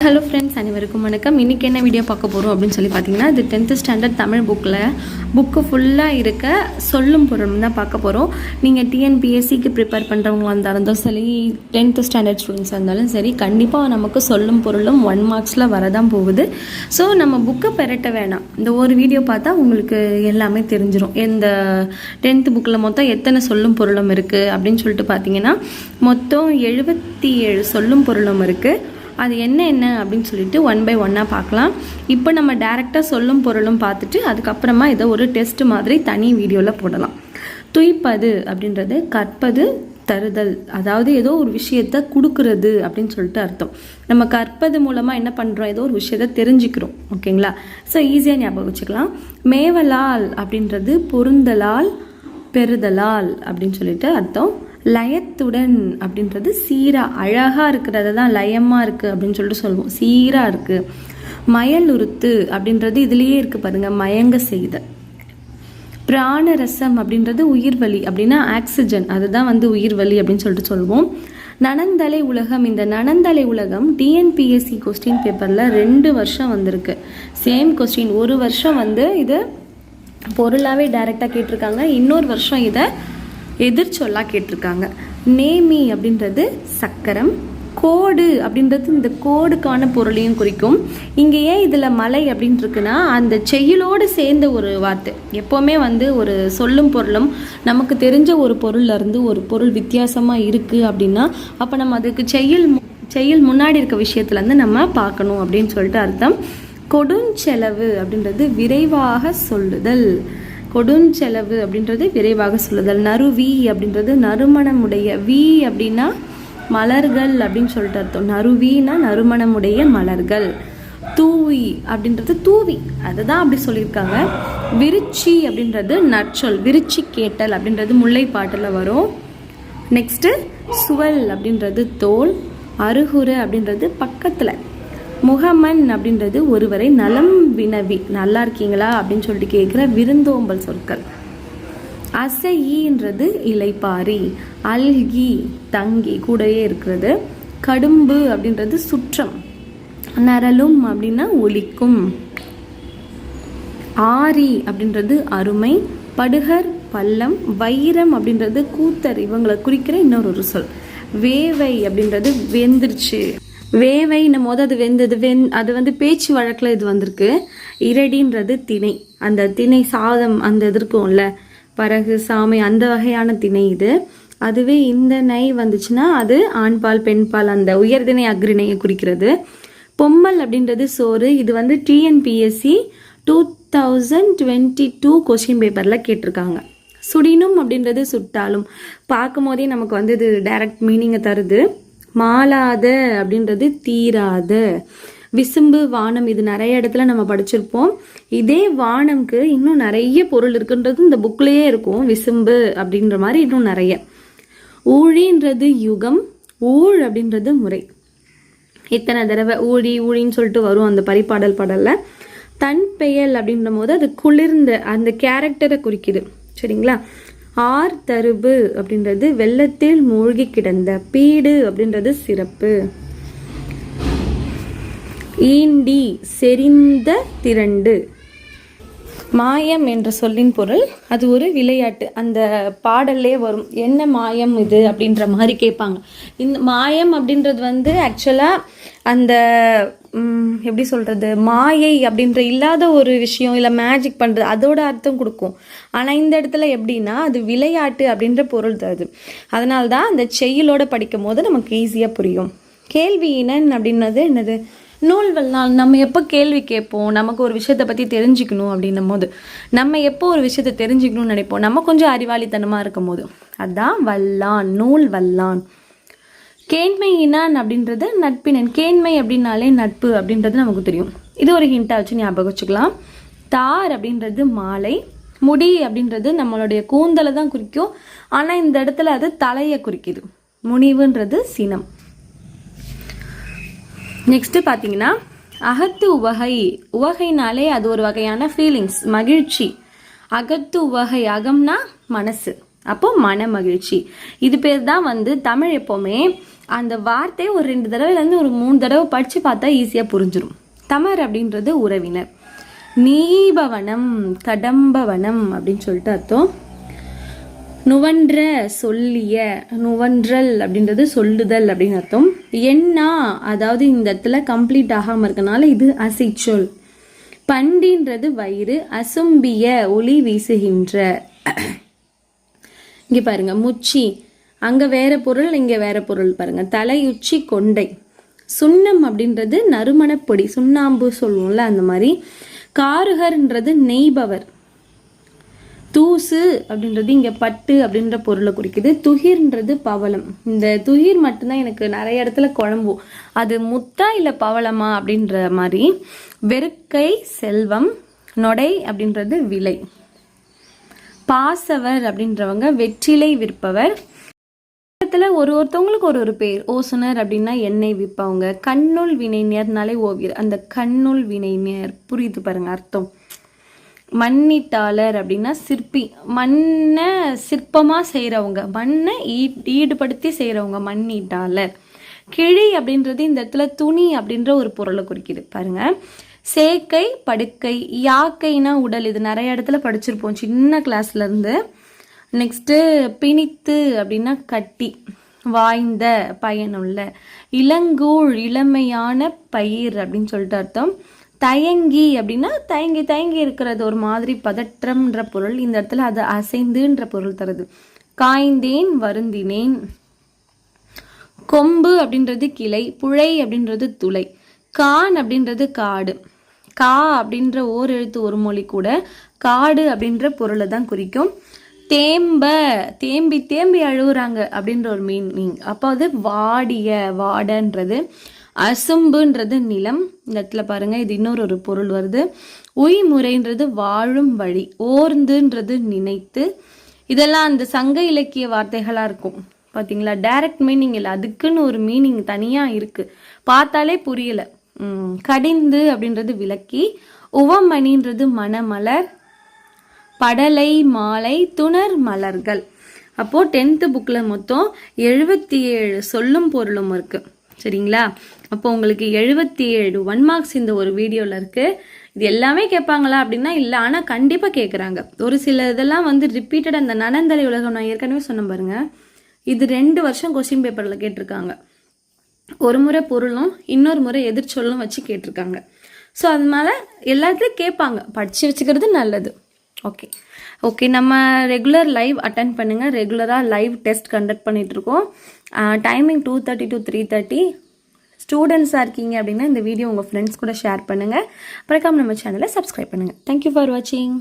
Hello friends அனைவருக்கும் வணக்கம். இன்றைக்கி என்ன வீடியோ பார்க்க போகிறோம் அப்படின்னு சொல்லி பார்த்தீங்கன்னா இது டென்த்து ஸ்டாண்டர்ட் தமிழ் புக்கில் புக்கு ஃபுல்லாக இருக்க சொல்லும் பொருள் தான் பார்க்க போகிறோம் நீங்கள் டிஎன்பிஎஸ்சிக்கு ப்ரிப்பேர் பண்ணுறவங்களா இருந்தாலும் சரி டென்த்து ஸ்டாண்டர்ட் ஸ்டூடெண்ட்ஸாக இருந்தாலும் சரி கண்டிப்பாக நமக்கு சொல்லும் பொருளும் ஒன் மார்க்ஸில் வரதான் போகுது. ஸோ நம்ம புக்கை பெரட்ட வேணாம். இந்த ஒரு வீடியோ பார்த்தா உங்களுக்கு எல்லாமே தெரிஞ்சிடும் இந்த டென்த்து புக்கில் மொத்தம் எத்தனை சொல்லும் பொருளும் இருக்குது அப்படின்னு சொல்லிட்டு பார்த்தீங்கன்னா மொத்தம் எழுபத்தி ஏழு சொல்லும் பொருளும் இருக்குது அது என்ன என்ன அப்படின்னு சொல்லிட்டு ஒன் பை ஒன்னாக பார்க்கலாம். இப்போ நம்ம டேரெக்டாக சொல்லும் பொருளும் பார்த்துட்டு அதுக்கப்புறமா இதை ஒரு டெஸ்ட் மாதிரி தனி வீடியோவில் போடலாம். துய்ப்பது அப்படின்றது கற்பது தருதல். அதாவது ஏதோ ஒரு விஷயத்த கொடுக்கறது அப்படின்னு சொல்லிட்டு அர்த்தம். நம்ம கற்பது மூலமாக என்ன பண்ணுறோம் ஏதோ ஒரு விஷயத்த தெரிஞ்சுக்கிறோம். ஓகேங்களா? ஸோ ஈஸியாக ஞாபகம் வச்சுக்கலாம். மேவலால் அப்படின்றது பொருந்தலால் பெறுதலால் அப்படின்னு சொல்லிட்டு அர்த்தம். லயத்துடன் அப்படின்றது சீராக அழகாக இருக்கிறது தான் லயமாக இருக்குது அப்படின்னு சொல்லிட்டு சொல்லுவோம். சீராக இருக்குது மயலுறுத்து அப்படின்றது இதுலேயே இருக்குது பாருங்கள் மயங்க செய்த. பிராணரசம் அப்படின்றது உயிர்வலி அப்படின்னா ஆக்சிஜன் அதுதான் வந்து உயிர்வலி அப்படின்னு சொல்லிட்டு சொல்லுவோம். நனந்தலை உலகம் இந்த நனந்தலை உலகம் டிஎன்பிஎஸ்சி கொஸ்டின் பேப்பரில் ரெண்டு வருஷம் வந்திருக்கு. சேம் கொஸ்டின் ஒரு வருஷம் வந்து இது பொருளாகவே டைரெக்டாக கேட்டிருக்காங்க இன்னொரு வருஷம் இதை எதிர்ச்சொல்லாக கேட்டிருக்காங்க. நேமி அப்படின்றது சக்கரம் கோடு அப்படின்றது இந்த கோடுக்கான பொருளையும் குறிக்கும். இங்கே ஏன் இதில் மலை அப்படின்னு இருக்குன்னா அந்த செய்யுளோடு சேர்ந்த ஒரு வார்த்தை. எப்போவுமே வந்து ஒரு சொல்லும் பொருளும் நமக்கு தெரிஞ்ச ஒரு பொருள்லேருந்து ஒரு பொருள் வித்தியாசமாக இருக்குது அப்படின்னா அப்போ நம்ம அதுக்கு செய்யுள் மு- செய்யுள் முன்னாடி இருக்க விஷயத்துலேருந்து நம்ம பார்க்கணும் அப்படின்னு சொல்லிட்டு அர்த்தம். கொடுஞ்செலவு அப்படின்றது விரைவாக சொல்லுதல். கொடுஞ்செலவு அப்படின்றது விரைவாக சொல்லுதல். நறுவி அப்படின்றது நறுமணமுடைய வி அப்படின்னா மலர்கள் அப்படின்னு சொல்லிட்டு அர்த்தம். நறுவினா நறுமணமுடைய மலர்கள். தூவி அப்படின்றது தூவி. அதை தான் அப்படி சொல்லியிருக்காங்க. விருச்சி அப்படின்றது நற்சொல் விருச்சி கேட்டல் அப்படின்றது முல்லைப்பாட்டில் வரும். நெக்ஸ்ட்டு சுவல் அப்படின்றது தோல் அருகுரு அப்படின்றது பக்கத்தில். முகமன் அப்படின்றது ஒருவரை நலம் வினவி நல்லா இருக்கீங்களா அப்படின்னு சொல்லிட்டு கேட்குற விருந்தோம்பல் சொற்கள். அசையின்றது இலைப்பாரி அல்கி தங்கி கூடயே இருக்கிறது. கடும்பு அப்படின்றது சுற்றம். நரலும் அப்படின்னா ஒலிக்கும். ஆரி அப்படின்றது அருமை. படுகர் பள்ளம் வைரம் அப்படின்றது கூத்தர் இவங்களை குறிக்கிற இன்னொரு ஒரு சொல். வேவை அப்படின்றது வெந்துருச்சு. வேவை போது அது வெந்தது வெந் அது வந்து பேச்சு வழக்கில் இது வந்திருக்கு. இரடின்றது திணை. அந்த திணை சாதம் அந்த இது இருக்கும்ல. பரகு சாமை அந்த வகையான திணை இது. அதுவே இந்த நை வந்துச்சுன்னா அது ஆண்பால் பெண்பால் அந்த உயர்திணை அக்ரிணையை குறிக்கிறது. பொம்மல் அப்படின்றது சோறு. இது வந்து TNPSC two thousand twenty two question பேப்பரில் கேட்டிருக்காங்க. சுடினும் அப்படின்றது சுட்டாலும். பார்க்கும் போதே நமக்கு வந்து இது டைரக்ட் மீனிங்கை தருது. மாலாத அப்படின்றது தீராத. விசும்பு வானம் இது நிறைய இடத்துல நம்ம படிச்சிருப்போம். இதே வானம்க்கு இன்னும் நிறைய பொருள் இருக்குன்றது இந்த புக்லேயே இருக்கும். விசும்பு அப்படின்ற மாதிரி இன்னும் நிறைய. ஊழின்றது யுகம் ஊழ் அப்படின்றது முறை. இத்தனை தடவை ஊழி ஊழின்னு சொல்லிட்டு வரும் அந்த பரிபாடல் பாடல்ல. தன் பெயல் அப்படின்ற போது அது குளிர்ந்த அந்த கேரக்டரை குறிக்குது. சரிங்களா? ஆர் தருபு அப்படின்றது வெள்ளத்தில் மூழ்கி கிடந்த பீடு அப்படின்றது சிறப்பு. ஈண்டி செறிந்த திரண்டு. மாயம் என்ற சொல்லின் பொருள் அது ஒரு விளையாட்டு. அந்த பாடல்லே வரும் என்ன மாயம் இது? அப்படின்ற மாதிரி கேட்பாங்க. இந்த மாயம் அப்படின்றது வந்து ஆக்சுவலாக அந்த எப்படி சொல்கிறது மாயை அப்படின்ற இல்லாத ஒரு விஷயம் இல்லை மேஜிக் பண்ணுறது அதோட அர்த்தம் கொடுக்கும். ஆனால் இந்த இடத்துல எப்படின்னா அது விளையாட்டு அப்படின்ற பொருள் தருது அதனால தான் அந்த செயலோடு படிக்கும் போது நமக்கு ஈஸியாக புரியும். கேள்வி இனன் அப்படின்னது என்னது? நூல் நாள் நம்ம எப்போ கேள்வி கேட்போம்? நமக்கு ஒரு விஷயத்தை பற்றி தெரிஞ்சுக்கணும் அப்படின்னும் போது நம்ம எப்போ ஒரு விஷயத்தை தெரிஞ்சுக்கணும்னு நினைப்போம்? நம்ம கொஞ்சம் அறிவாளித்தனமாக இருக்கும் போது அதுதான் வல்லான் நூல் வல்லான். கேண்மை இனான் அப்படின்றது நட்பினன் கேண்மை அப்படின்னாலே நட்பு அப்படின்றது நமக்கு தெரியும். இது ஒரு ஹிண்ட்டாக வச்சு ஞாபகம் வச்சுக்கலாம். தார் அப்படின்றது மாலை முடி அப்படின்றது நம்மளுடைய கூந்தலை தான் குறிக்கும். ஆனால் இந்த இடத்துல அது தலையை குறிக்குது. முனிவுன்றது சினம். நெக்ஸ்ட்டு பார்த்தீங்கன்னா அகத்து உவகை. உவகைனாலே அது ஒரு வகையான ஃபீலிங்ஸ் மகிழ்ச்சி. அகத்து உவகை அகம்னா மனசு. அப்போ மன மகிழ்ச்சி. இது பேர் தான் வந்து தமிழ் எப்போவுமே அந்த வார்த்தையை ஒரு ரெண்டு தடவைலேருந்து ஒரு மூணு தடவை படித்து பார்த்தா ஈஸியாக புரிஞ்சிடும் தமர் அப்படின்றது உறவினர். நீபவனம் கடம்பவனம் அப்படின்னு சொல்லிட்டு அர்த்தம். நுவன்ற சொல்லிய நுவன்றல் அப்படின்றது சொல்லுதல் அப்படின்னு அர்த்தம். என்னா அதாவது இந்த இடத்துல கம்ப்ளீட் ஆகாமல் இருக்கனால இது அசைச்சொல். பண்டின்றது வயிறு அசும்பிய ஒளி வீசுகின்ற. இங்கே பாருங்க முச்சி. அங்கே வேற பொருள் இங்கே வேற பொருள் பாருங்க. தலையுச்சி கொண்டை. சுண்ணம் அப்படின்றது நறுமணப்பொடி சுண்ணாம்பு சொல்லுவோம்ல அந்த மாதிரி. காருகர்ன்றது நெய்பவர். தூசு அப்படின்றது இங்கே பட்டு அப்படின்ற பொருளை குறிக்குது. துகிர்ன்றது பவளம். இந்த துகிர் மட்டும்தான் எனக்கு நிறைய இடத்துல குழம்பும் அது முத்தா இல்லை பவளமா அப்படின்ற மாதிரி. வெறுக்கை செல்வம் நொடை அப்படின்றது விலை. பாசவர் அப்படின்றவங்க வெற்றிலை விற்பவர். இடத்துல ஒரு ஒருத்தவங்களுக்கு ஒரு ஒரு பேர். ஓசுனர் அப்படின்னா எண்ணெய் விற்பவங்க. கண்ணுள் வினைஞர்னாலே ஓவியர். அந்த கண்ணுள் வினைஞர். புரியுது பாருங்க அர்த்தம். மண்ணிட்டாளர் அப்படின்னா சிற்பி. மண்ணை சிற்பமாக செய்கிறவங்க மண்ணை ஈ ஈடுபடுத்தி செய்கிறவங்க மண்ணீட்டாளர். கிழி அப்படின்றது இந்த இடத்துல துணி அப்படின்ற ஒரு பொருளை குறிக்கிது. பாருங்க. சேக்கை படுக்கை யாக்கைனா உடல். இது நிறைய இடத்துல படிச்சிருப்போம். சின்ன கிளாஸ்ல இருந்து. நெக்ஸ்ட்டு பிணித்து அப்படின்னா கட்டி வாய்ந்த பயனுள்ள இளங்கூழ் இளமையான பயிர் அப்படின்னு சொல்லிட்டு அர்த்தம். தயங்கி அப்படின்னா தயங்கி தயங்கி இருக்கிறது ஒரு மாதிரி பதற்றம்ன்ற பொருள். இந்த இடத்துல அது அசைந்துன்ற பொருள் தருது. காய்ந்தேன் வருந்தினேன். கொம்பு அப்படின்றது கிளை புழை அப்படின்றது துளை. கான் அப்படின்றது காடு. கா அப்படின்ற ஓர் எழுத்து ஒரு மொழி கூட காடு அப்படின்ற பொருளை தான் குறிக்கும். தேம்ப தேம்பி தேம்பி அழுகுறாங்க அப்படின்ற ஒரு மீனிங் அப்போ அது வாடிய வாடன்றது. அசும்புன்றது நிலம். இந்த இடத்துல பாருங்க இது இன்னொரு ஒரு பொருள் வருது. உய்முறைன்றது வாழும் வழி. ஓர்ந்துன்றது நினைத்து. இதெல்லாம் அந்த சங்க இலக்கிய வார்த்தைகளாக இருக்கும். பார்த்தீங்களா டைரக்ட் மீனிங் இல்லை. அதுக்குன்னு ஒரு மீனிங் தனியாக இருக்குது பார்த்தாலே புரியலை. கடிந்து அப்படின்றது விளக்கி உவமணின்றது மணமலர் படலை மாலை துணர் மலர்கள். அப்போது டென்த்து புக்கில் மொத்தம் எழுபத்தி ஏழு சொல்லும் பொருளும் இருக்குது சரிங்களா? அப்போ உங்களுக்கு எழுபத்தி ஏழு ஒன் மார்க்ஸ் இந்த ஒரு வீடியோவில் இருக்குது இது எல்லாமே கேட்பாங்களா அப்படின்னா இல்லை ஆனால் கண்டிப்பாக கேட்குறாங்க ஒரு சில இதெல்லாம் வந்து ரிப்பீட்டட் அந்த நனந்தலை உலகம் நான் ஏற்கனவே சொன்ன பாருங்க. இது ரெண்டு வருஷம் கொஸ்டின் பேப்பரில் கேட்டிருக்காங்க. ஒரு முறை பொருளும் இன்னொரு முறை எதிர்ச்சொல்லும் வச்சு கேட்டிருக்காங்க. ஸோ அதனால எல்லாத்துலையும் கேட்பாங்க. படித்து வச்சுக்கிறது நல்லது. ஓகே ஓகே நம்ம ரெகுலர் லைவ் அட்டன் பண்ணுங்கள் ரெகுலராக லைவ் டெஸ்ட் கண்டக்ட் பண்ணிகிட்ருக்கோம் timing two thirty to three thirty ஸ்டூடெண்ட்ஸாக இருக்கீங்க அப்படின்னா இந்த வீடியோ உங்கள் ஃப்ரெண்ட்ஸ் கூட ஷேர் பண்ணுங்கள் மறக்காம நம்ம சேனலை சப்ஸ்கிரைப் பண்ணுங்கள் தேங்க்யூ ஃபார் வாட்சிங்